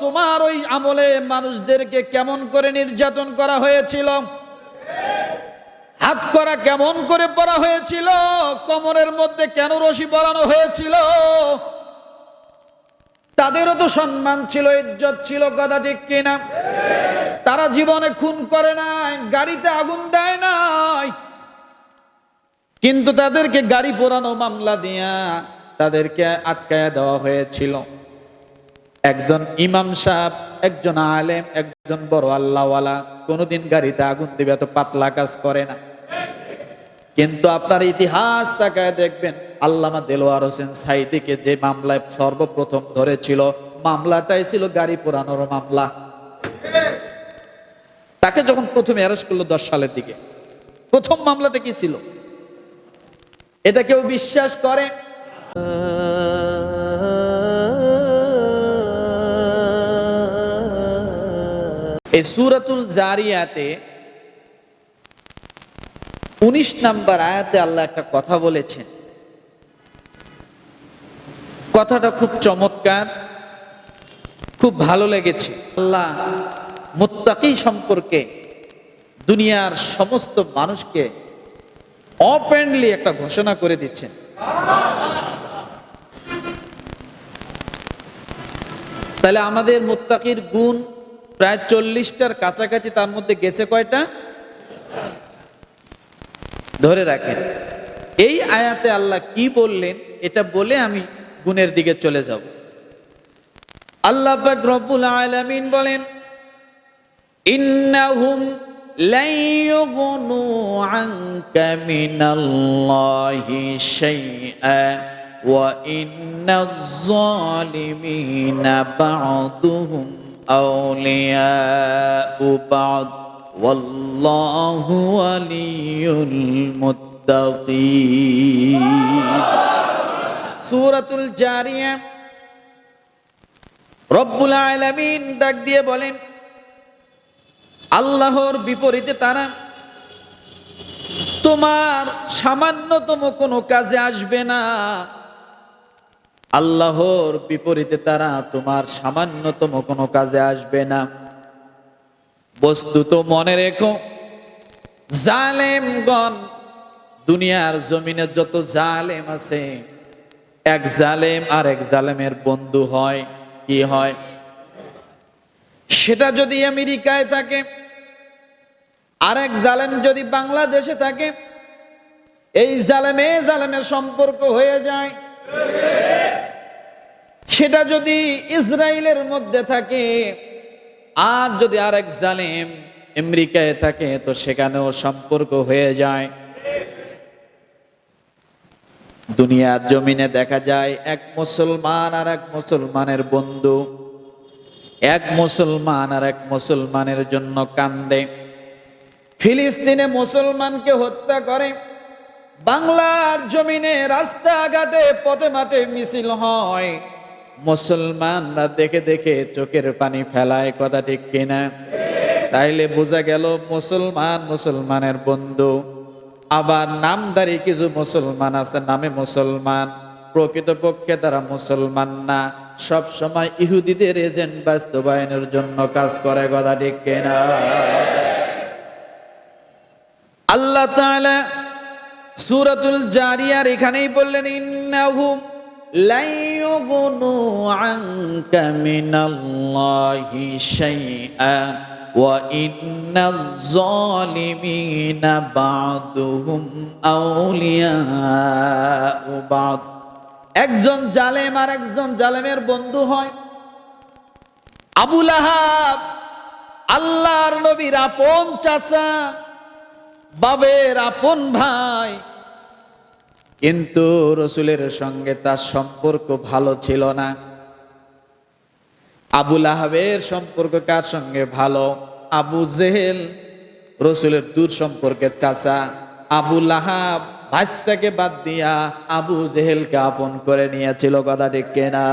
তোমার ওই আমলে মানুষদেরকে কেমন করে নির্যাতন করা হয়েছিল? হাত করা কেমন করে পড়া হয়েছিল? কোমরের মধ্যে কেন রশি পরানো হয়েছিল? তাদেরও তো সম্মান ছিল, ইজ্জত ছিল, কথা ঠিক কিনা? তারা জীবনে খুন করে নাই, গাড়িতে আগুন দেয় নাই। কিন্তু তাদেরকে গাড়ি পোড়ানো মামলা দিয়া তাদেরকে আটকায় দেওয়া হয়েছিল। একজন ইমাম সাহেব, একজন আলেম, একজন বড় আল্লাহওয়ালা, কোনোদিন গাড়িতে আগুন দিবে এত পাতলা কাজ করে না। কিন্তু আপনার ইতিহাস তাকায় দেখবেন, আল্লামা দেলোয়ার হোসেন সাইদিকে যে মামলায় সর্বপ্রথম ধরেছিল, মামলাটাই ছিল গাড়ি পোড়ানোর মামলা। তাকে যখন প্রথমে অ্যারেস্ট করল দশ সালের দিকে, প্রথম মামলাটা কি ছিল? এটা কেউ বিশ্বাস করে? এই সুরাতুল জারিয়াতে উনিশ নাম্বার আয়াতে আল্লাহ একটা কথা বলেছেন। কথাটা খুব চমৎকার, খুব ভালো লেগেছে। আল্লাহ মুত্তাকি সম্পর্কে দুনিয়ার সমস্ত মানুষকে অপেনলি একটা ঘোষণা করে দিচ্ছেন। তাহলে আমাদের মোত্তাকির গুণ প্রায় চল্লিশটার কাছাকাছি তার মধ্যে গেছে কয়টা? ধরে রাখেন। এই আয়াতে আল্লাহ কি বললেন, এটা বলে আমি গুণের দিকে চলে যাব। আল্লাহ রব্বুল আলামিন বলেন, ইন্নাহুম lan yughnu anka minallahi shay'a wa inna adh-dhalimina ba'duhum awliya'u ba'd والله ولي المتقين سورة الجارية রব্বুল আলামিন ডাক দিয়ে বলেন আল্লাহর বিপরীতে তারা তোমার সামান্যতম কোনো কাজে আসবে না আল্লাহর বিপরীতে তারা তোমার সামান্যতম কোনো কাজে আসবে না। বস্তুত মনে রেখো, জালেমগণ দুনিয়ার জমিনে যত জালেম আছে, এক জালেম আর এক জালেমের বন্ধু হয়, কি হয়? সেটা যদি আমেরিকায় থাকে আর এক জালেম যদি বাংলাদেশে থাকে, এই জালেমে জালেমের সম্পর্ক হয়ে যায়। সেটা যদি ইসরায়েলের মধ্যে থাকে, আর যদি আরেক জালেম আমেরিকায় থাকে, তো সেখানেও সম্পর্ক হয়ে যায়। দুনিয়ার জমিনে দেখা যায়, এক মুসলমান আর এক মুসলমানের বন্ধু। এক মুসলমান আর এক মুসলমানের জন্য কান্দে। ফিলিস্তিনে মুসলমানকে হত্যা করে। বাংলার জমিনে রাস্তাঘাটে পথে মাঠে মিছিল হয়। মুসলমানরা দেখে দেখে চোখের পানি ফেলায়, কথা ঠিক কিনা? তাইলে বোঝা গেল মুসলমান মুসলমানের বন্ধু। আবার নামদারি কিছু মুসলমান আছে, নামে মুসলমান। প্রকৃতপক্ষে তারা মুসলমান না। সব সময় ইহুদিদের এজেন্ট বাস্তবায়নের জন্য কাজ করে, কথা ঠিক কিনা? আল্লাহ তাআলা সূরাতুল জারিয়ার এখানেই বললেন, ইন্নাহু লাই ইউগনু আনকা মিনাল্লাহি শাইআ ওয়া ইন্নাজ জালিমিনা বা'দুহুম আউলিয়াউ বা'দ। একজন জালেম আর একজন জালেমের বন্ধু হয়। আবুল আহাব আল্লাহর নবীর আপন চাচা, বাবের আপন ভাই কিন্তু রসুলের সঙ্গে তার সম্পর্ক ভালো ছিল না। আবুল আহাবের সম্পর্ক কার সঙ্গে ভালো? আবু জেহেল, রসুলের দূর সম্পর্কের চাচা। আবুল আহাব ভাইস্তাকে বাদ দিয়া আবু জেহেলকে আপন করে নিয়েছিল, কথা ঠিক কেনা?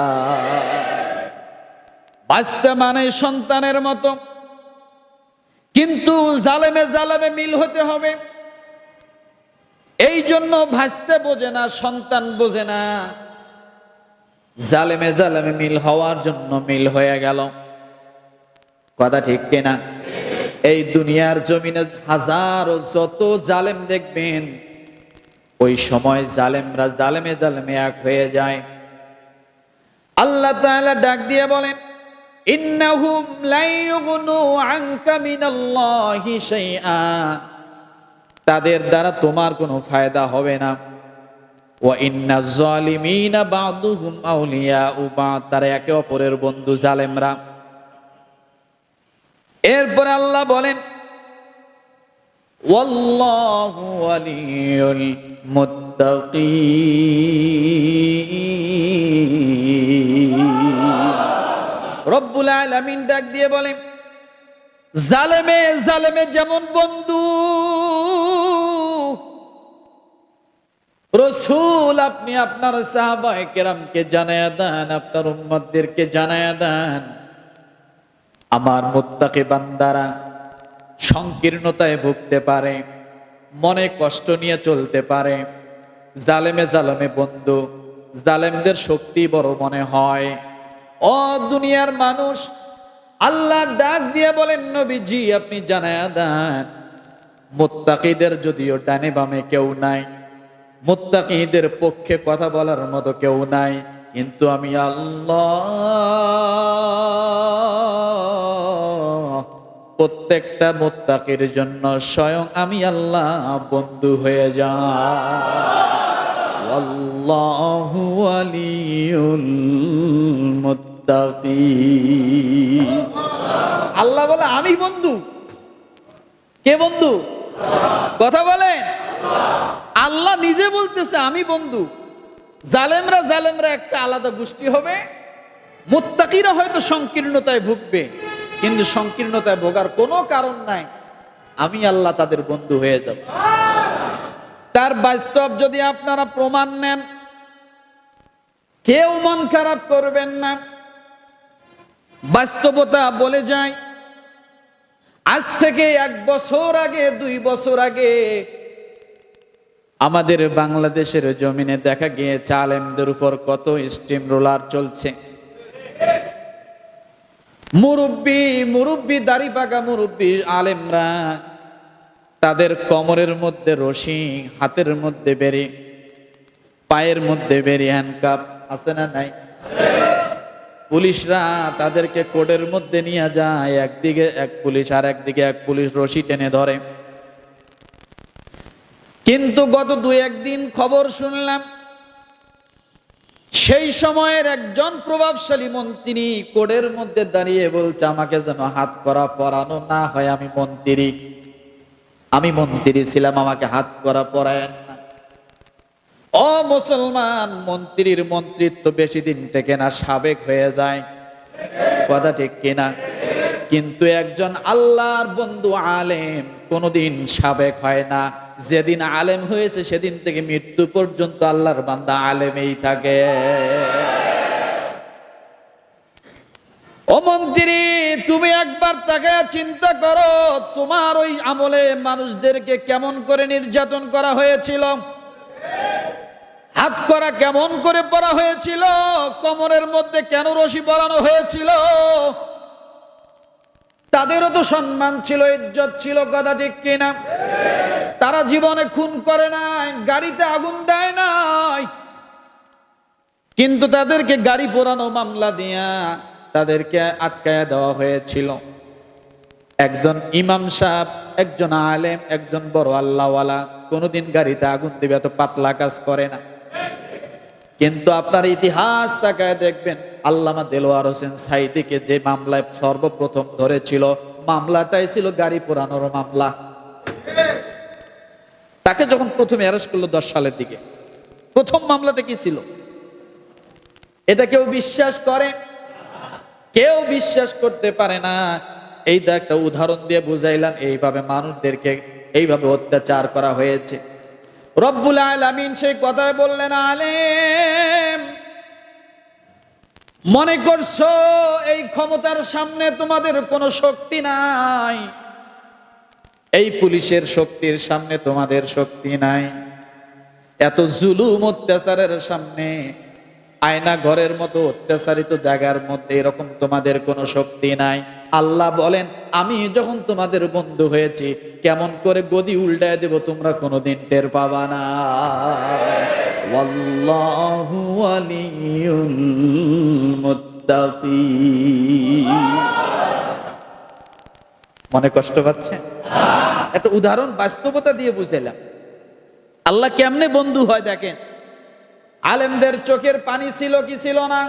ভাইস্তা মানে সন্তানের মতো। কিন্তু জালেমে জালেমে মিল হতে হবে। এই জন্য ভাসতে বোঝে না, সন্তান বোঝে না। জালেমে জালেমে মিল হওয়ার জন্য মিল হয়ে গেল। কথা ঠিক কিনা এই দুনিয়ার জমিনে হাজারো যত জালেম দেখবেন, ওই সময় জালেমরা জালেমে জালেমে এক হয়ে যায়। আল্লাহ তাআলা ডাক দিয়ে বলেন, ইন্নাহুম লা ইউগনু আনকা মিনাল্লাহি শাইআ। তাদের দ্বারা তোমার কোনো ফায়দা হবে না। তারা একে অপরের বন্ধু জালেমরা। এরপরে আল্লাহ বলেন রব্বুল আলামিন ডাক দিয়ে বলেন, জালেমে জালেমে যেমন বন্ধু রসুল, আপনি আপনার সাহাবায়ে কেরামকে জানায়া দেন, আপনার উম্মতদেরকে জানায়া দেন। আমার মোত্তাকে বান্দারা সংকীর্ণতায় ভুগতে পারে, মনে কষ্ট নিয়ে চলতে পারে। জালেমে জালেমে বন্ধু, জালেমদের শক্তি বড় মনে হয়। ও দুনিয়ার মানুষ আল্লাহ ডাক দিয়ে বলেন, নবীজি, আপনি জানায়া দেন। মুত্তাকিদের যদিও ডানে বামে কেউ নাই মুত্তাকিদের পক্ষে কথা বলার মতো কেউ নাই, কিন্তু আমি আল্লাহ। প্রত্যেকটা মোত্তাকির জন্য স্বয়ং আমি আল্লাহ বন্ধু হয়ে যা আল্লাহু বলে, আমি বন্ধু। কে বন্ধু? কথা বলেন। আল্লাহ নিজে বলতেছে, আমি বন্ধু। জালেমরা জালেমরা একটা আলাদা গোষ্ঠী হবে। মুত্তাকিরা হয়তো সংকীর্ণতায় ভুগবে, কিন্তু সংকীর্ণতায় ভোগার কোনো কারণ নাই। আমি আল্লাহ তাদের বন্ধু হয়ে যাব। তার বাস্তব যদি আপনারা প্রমাণ নেন, কেউ মন খারাপ করবেন না। বাস্তবতা বলে যায়, আজ থেকে এক বছর আগে, দুই বছর আগে আমাদের বাংলাদেশের জমিনে দেখা গিয়ে চালেমদের উপর কত স্টিম রোলার চলছে। মুরব্বী মুরব্বী দাড়ি পাকা মুরব্বী আলেমরা তাদের কোমরের মধ্যে রশি, হাতের মধ্যে বেরি, পায়ের মধ্যে বেরি হ্যান্ডকাপ আছে না নাই? পুলিশরা তাদেরকে কোর্টের মধ্যে নিয়ে যায়, একদিকে এক পুলিশ আর একদিকে এক পুলিশ রশি টেনে ধরে। কিন্তু গত দু একদিন খবর শুনলাম, সেই সময়ের একজন প্রভাবশালী মন্ত্রী কোর্টের মধ্যে দাঁড়িয়ে বলছে, আমাকে যেন হাত করা পরানো না হয়, আমি মন্ত্রী। আমি মন্ত্রী ছিলাম, আমাকে হাত করা পরায়েন না। ও মুসলমান, মন্ত্রীর মন্ত্রিত্ব বেশি দিন থেকে না সাবেক হয়ে যায়। কথা ঠিক কিনা? কিন্তু একজন আল্লাহর বন্ধু আলেম কোনোদিন সাবেক হয় না। যেদিন আলেম হয়েছে সেদিন থেকে মৃত্যু পর্যন্ত আল্লাহর বান্দা আলেমেই থাকে। ও মন্ত্রী, তুমি একবার তাকে চিন্তা করো, তোমার ওই আমলে মানুষদেরকে কেমন করে নির্যাতন করা হয়েছিল? হাত করা কেমন করে পড়া হয়েছিল? কোমরের মধ্যে কেন রশি পরানো হয়েছিল? তাদেরও তো সম্মান ছিল, ইজ্জত ছিল, কথা ঠিক কিনা? তারা জীবনে খুন করে নাই, গাড়িতে আগুন দেয় নাই। কিন্তু তাদেরকে গাড়ি পোড়ানো মামলা দিয়া তাদেরকে আটকায় দেওয়া হয়েছিল। একজন ইমাম সাহেব, একজন আলেম, একজন বড় আল্লাহওয়ালা, কোনোদিন গাড়িতে আগুন দিবে, এত পাতলা কাজ করে না। কিন্তু আপনার ইতিহাস তাকায় দেখবেন, আল্লামা দেলোয়ার হোসেন সাইদিকে যে মামলায় সর্বপ্রথম ধরেছিল, মামলাটাই ছিল গাড়ি পোড়ানোর মামলা। তাকে যখন প্রথম অ্যারেস্ট করল দশ সালের দিকে, প্রথম মামলাটা কি ছিল? এটা কেউ বিশ্বাস করে? কেউ বিশ্বাস করতে পারে না। এই তো একটা উদাহরণ দিয়ে বুঝাইলাম, এইভাবে মানুষদেরকে এইভাবে অত্যাচার করা হয়েছে। রব্বুল আলামিন সেই কথায় বললেন, আলেম, মনে করছ এই ক্ষমতার সামনে তোমাদের কোনো শক্তি নাই? এই পুলিশের শক্তির সামনে তোমাদের শক্তি নাই। এত জুলুম অত্যাচারের সামনে আয়না ঘরের মতো অত্যাচারিত জায়গার মধ্যে এরকম তোমাদের কোনো শক্তি নাই। আল্লাহ বলেন, আমি যখন তোমাদের বন্ধু হয়েছি, কেমন করে গদি উল্টায় দেব তোমরা কোনোদিন টের পাবা না। মনে কষ্ট পাচ্ছে একটা উদাহরণ বাস্তবতা দিয়ে বুঝাইলাম। আল্লাহ কেমনে বন্ধু হয় দেখেন? আলেমদের চোখের পানি ছিল কি ছিল না?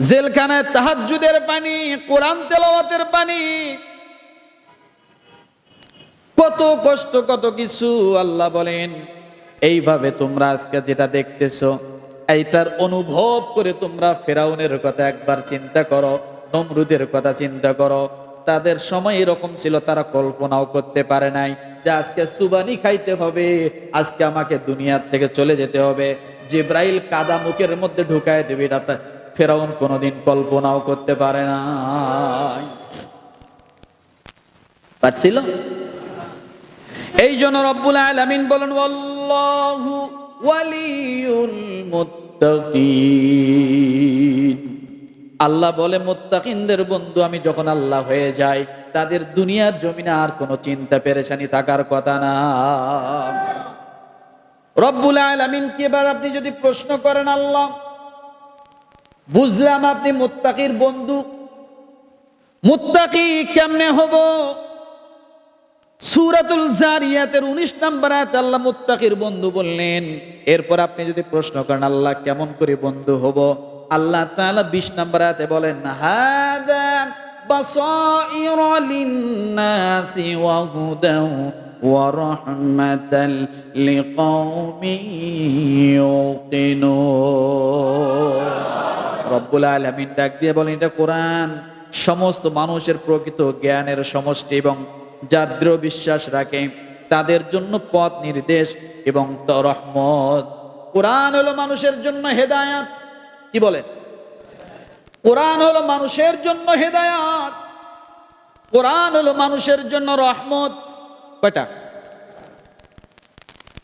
জেলখানায় তাহাজ্জুদের পানি, কোরআন তেলাওয়াতের পানি। কত কষ্ট, কত কিছু আল্লাহ বলেন। এইভাবে তোমরা আজকে যেটা দেখতেছো, এইটার অনুভব করে তোমরা ফেরাউনের কথা একবার চিন্তা করো, নমরুদের কথা চিন্তা করো তাদের সময় এরকম ছিল, তারা কল্পনাও করতে পারে নাই যে আজকে সুবানি খাইতে হবে, আজকে আমাকে দুনিয়ার থেকে চলে যেতে হবে। জিব্রাইল কাদা মুখের মধ্যে ঢুকায় দেবে ফেরাউন কোনোদিন কল্পনাও করতে পারে না পারছিল? এই জন্য রব্বুল আলামিন বলেন, আল্লাহু ওয়ালিউল মুত্তাকিন। আল্লাহ বলে, মুত্তাকিনদের বন্ধু আমি যখন আল্লাহ হয়ে যাই, তাদের দুনিয়ার জমিনে আর কোনো চিন্তা পেরেশানি থাকার কথা না। রব্বুল আলামিনকে এবার আপনি যদি প্রশ্ন করেন, আল্লাহ, বুঝলাম আপনি মুত্তাকির বন্ধু, মুত্তাকি কেমনে হব? সুরাতুল জারিয়াতের উনিশ নম্বর আয়াত আল্লাহ মুত্তাকির বন্ধু বললেন, এরপর আপনি যদি প্রশ্ন করেন, আল্লাহ কেমন করে বন্ধু হব? আল্লাহ তাআলা বিশ নম্বর আয়াতে বলেন রব্বুল ডাক দিয়ে বলেন, এটা কোরআন। সমস্ত মানুষের প্রকৃত জ্ঞানের সমষ্টি এবং যার দৃঢ় বিশ্বাস রাখে, তাদের জন্য পথ নির্দেশ এবং ত রহমত। কোরআন হলো মানুষের জন্য হেদায়াত। কি বলেন কোরআন হলো মানুষের জন্য হেদায়াত। কোরআন হলো মানুষের জন্য রহমত। কয়টা?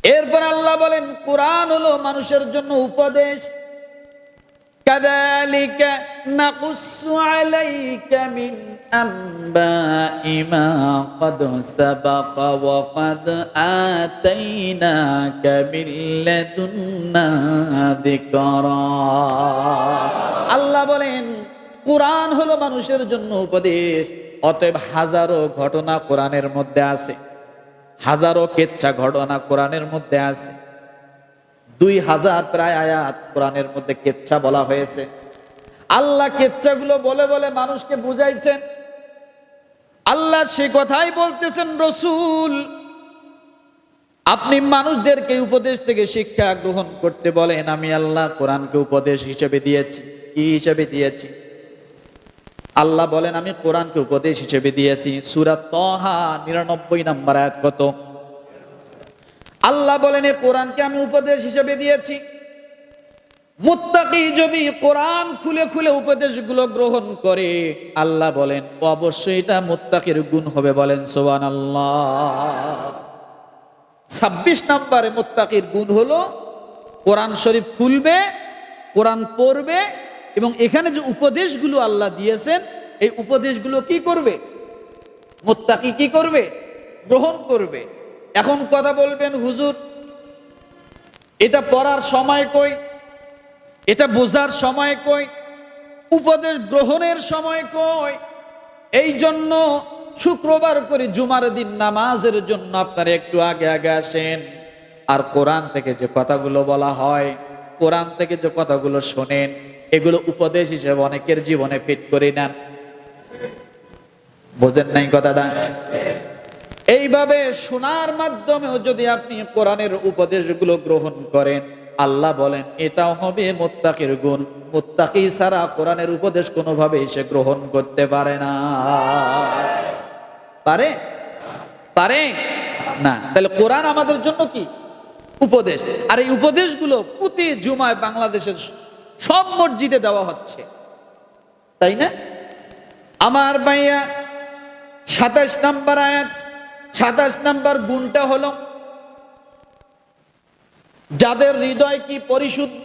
এরপর আল্লাহ বলেন, কোরআন হলো মানুষের জন্য উপদেশ। كذلك نقص عليك من أنباء ما قد سبق وقد آتيناك من لدنا ذكرا আল্লাহ বলেন কোরআন হলো মানুষের জন্য উপদেশ অতএব হাজারো ঘটনা কোরআনের মধ্যে আছে হাজারো কেচ্ছা ঘটনা কোরআনের মধ্যে আছে দুই হাজার প্রায় আয়াত কোরআনের মধ্যে কেচ্ছা বলা হয়েছে। আল্লাহ কেচ্ছাগুলো বলে বলে মানুষকে বুঝাইছেন। আল্লাহ সে কথাই বলতেছেন, রসুল, আপনি মানুষদেরকে উপদেশ থেকে শিক্ষা গ্রহণ করতে বলেন, আমি আল্লাহ কোরআনকে উপদেশ হিসেবে দিয়েছি। কি হিসেবে দিয়েছি? আল্লাহ বলেন, আমি কোরআনকে উপদেশ হিসেবে দিয়েছি। সুরাত তহা নিরানব্বই নম্বর আয়াত কত? আল্লাহ বলেন, এ কোরআনকে আমি উপদেশ হিসেবে দিয়েছি। মুত্তাকি যদি কোরআন খুলে খুলে উপদেশগুলো গ্রহণ করে, আল্লাহ বলেন, অবশ্যই এটা মুত্তাকির গুণ হবে বলেন সোয়ান আল্লাহ ছাব্বিশ নম্বরে মুত্তাকির গুণ হলো, কোরআন শরীফ খুলবে, কোরআন পড়বে এবং এখানে যে উপদেশগুলো আল্লাহ দিয়েছেন, এই উপদেশগুলো কি করবে? মোত্তাকি কি করবে? গ্রহণ করবে। এখন কথা বলবেন হুজুর, এটা পড়ার সময় কই? এটা বোঝার সময় কই? উপদেশ গ্রহণের সময় কই? এই জন্য শুক্রবার করে জুমার দিন নামাজের জন্য আপনারা একটু আগে আগে আসেন। আর কোরআন থেকে যে কথাগুলো বলা হয়, কোরআন থেকে যে কথাগুলো শোনেন, এগুলো উপদেশ হিসেবে অনেকের জীবনে ফিট করে নেন। বোঝেন নাই কথাটা? এইভাবে শোনার মাধ্যমেও যদি আপনি কোরআনের উপদেশগুলো গ্রহণ করেন, আল্লাহ বলেন, এটাও হবে মোত্তাকির গুণ। মোত্তাকি ছাড়া কোরআনের উপদেশ কোনোভাবে সে গ্রহণ করতে পারে না। পারে? পারে? না। তাহলে কোরআন আমাদের জন্য কি? উপদেশ। আর এই উপদেশগুলো প্রতি জুমায় বাংলাদেশের সব মসজিদে দেওয়া হচ্ছে। তাই না? আমার ভাইয়া সাতাশ নাম্বার আয়াত সাতাশ নাম্বার গুণটা হলো যাদের হৃদয় কি পরিশুদ্ধ